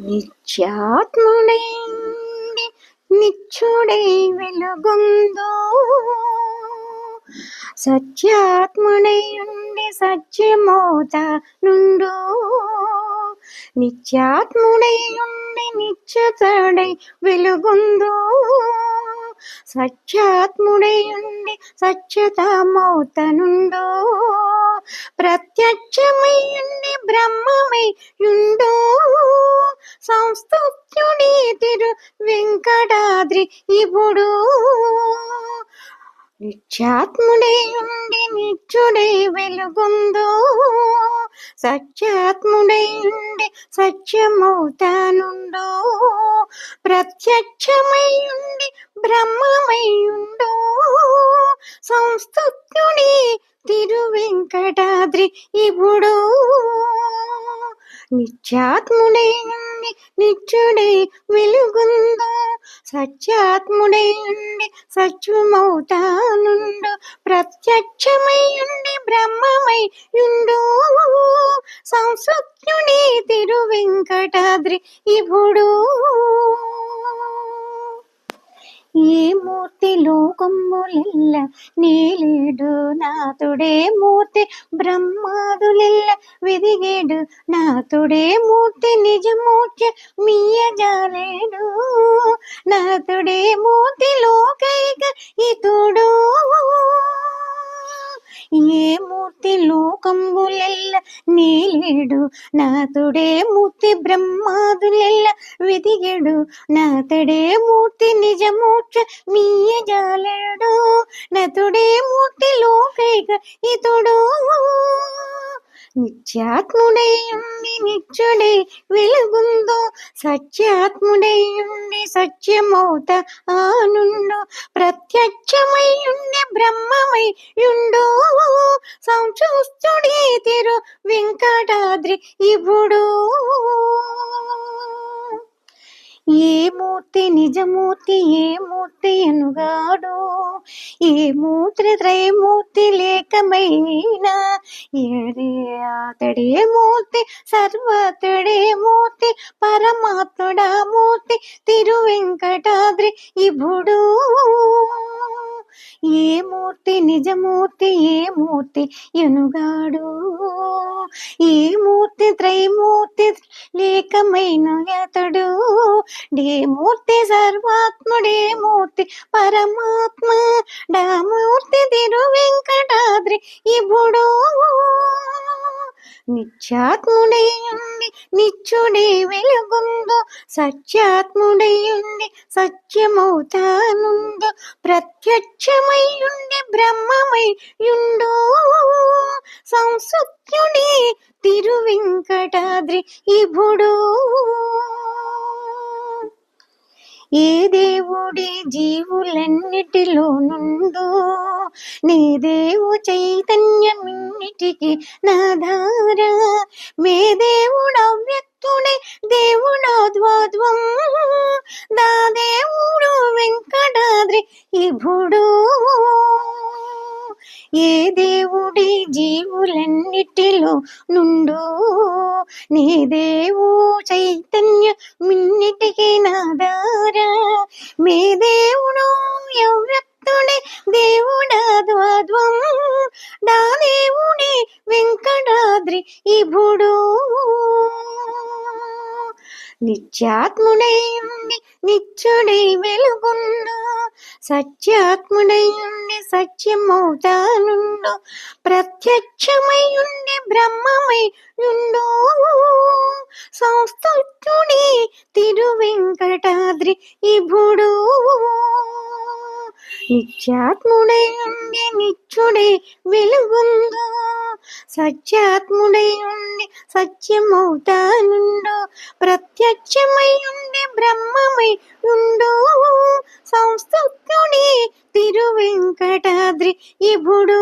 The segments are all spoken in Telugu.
నిత్యాత్ముడై నిచ్చుడై వెలుగుందో. సత్యాత్ముడై ఉండి సత్యమోత నుండు. నిత్యాత్ముడై ఉండి నిత్యతడై వెలుగుందో. సత్యాత్ముడయుండి ఉండి సత్యతమౌత నుండు ప్రత్యక్షమై తిరు వెంకటాద్రి ఇప్పుడు నిత్యాత్ముడై ఉండి నిత్యుడై వెలుగుందు. సత్యాత్ముడై ఉండి సత్యమవుతానుండు. ప్రత్యక్షమై ఉండి బ్రహ్మమై ఉండు. సంస్తుత్యుడి తిరువెంకటాద్రి ఇప్పుడు నిత్యాత్ముడై ఉండి నిత్యుడై వెలుగుందో. సత్యాత్ముడై ఉండి సత్యమవుతానుండు ప్రత్యక్షమై ఉండి బ్రహ్మమై ఉండు సంసత్యుని తిరు వెంకటాద్రి ఇప్పుడు ఏ మూర్తి లోకములెల్ల నీలేడు నాతుడే మూర్తి బ్రహ్మాదులిల్ల విదిగేడు నాతుడే మూర్తి నిజమూర్తి మీయజాలేడు. నతుడే మూర్తి లోకైక ఇతుడు. ఏ మూర్తి లోకంబులెల్ల నీలేడు? నాతుడే మూర్తి బ్రహ్మాదులెల్ల విదిగెడు నాతడే మూర్తి నిజమూర్తి మీయజాలేడు నతుడే మూర్తి లోకైక ఇతుడు. నిత్యాత్ముడైయుండి నిత్యుడై వెలుగుందో సత్యాత్ముడైయుండి సత్యమౌత ఆనుండు ప్రత్యక్షమై ఉండి బ్రహ్మమై ఉండు సంచూస్తుడే తిరు వెంకటాద్రి ఇప్పుడు ఏమో మూర్తి నిజమూర్తి ఏ మూర్తి అనుగాడు? ఏ మూర్తి త్రైమూర్తి లేకమైనా? ఏడే అతడే మూర్తి సర్వతుడే మూర్తి పరమాత్ముడా మూర్తి తిరువెంకటాద్రి ఇబుడు? ఏ మూర్తి నిజమూర్తి ఏ మూర్తి ఎనుగాడు? ఏ మూర్తి త్రైమూర్తి లేకమైన అతడు? డే మూర్తి సర్వాత్ముడే మూర్తి పరమాత్మ డామూర్తి తిరు వెంకటాద్రి ఇప్పుడు నిత్యాత్ముడే నిత్యుడే వెలుగుందో సత్యాత్ముడయుండి సత్యమవుతానుండు సత్యమవుతానుందో ప్రత్యక్షమై సంసత్యుడి తిరువెంకటాద్రి ఇభుడు. ఏ దేవుడి జీవులన్నిటిలో నుండు నీ దేవు చైతన్యమిన్నిటికి నాధార మే ఏ దేవుడి జీవులన్నిటిలో నుండు నీ దేవు చైతన్య మిన్నిటికి నాదార మీ దేవుడు ఎవ్వక్తుడే దేవుడా ద్వాద్వం డా దేవుడి వెంకటాద్రి ఇభుడు నిత్యాత్ముడై ఉండి నిత్యుడై వెలుగుండు. సత్యాత్ముడై ఉండి సత్యమవుతానుండు. ప్రత్యక్షమై ఉండి బ్రహ్మమై ఉండు. సంస్థుడే తిరువెంకటాద్రి ఇభుడు నిత్యాత్ముడై ఉండి నిత్యుడై వెలుగుందు సత్యాత్ముడై ఉండి సత్యమవుతానుండు ప్రత్యక్షమై ఉండి బ్రహ్మమై ఉండు. సంస్థుడే తిరువెంకటాద్రి వెంకటాద్రి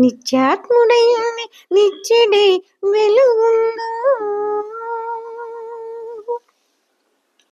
నిత్యాత్ముడై ఉండి నిత్యుడై వెలుగుండు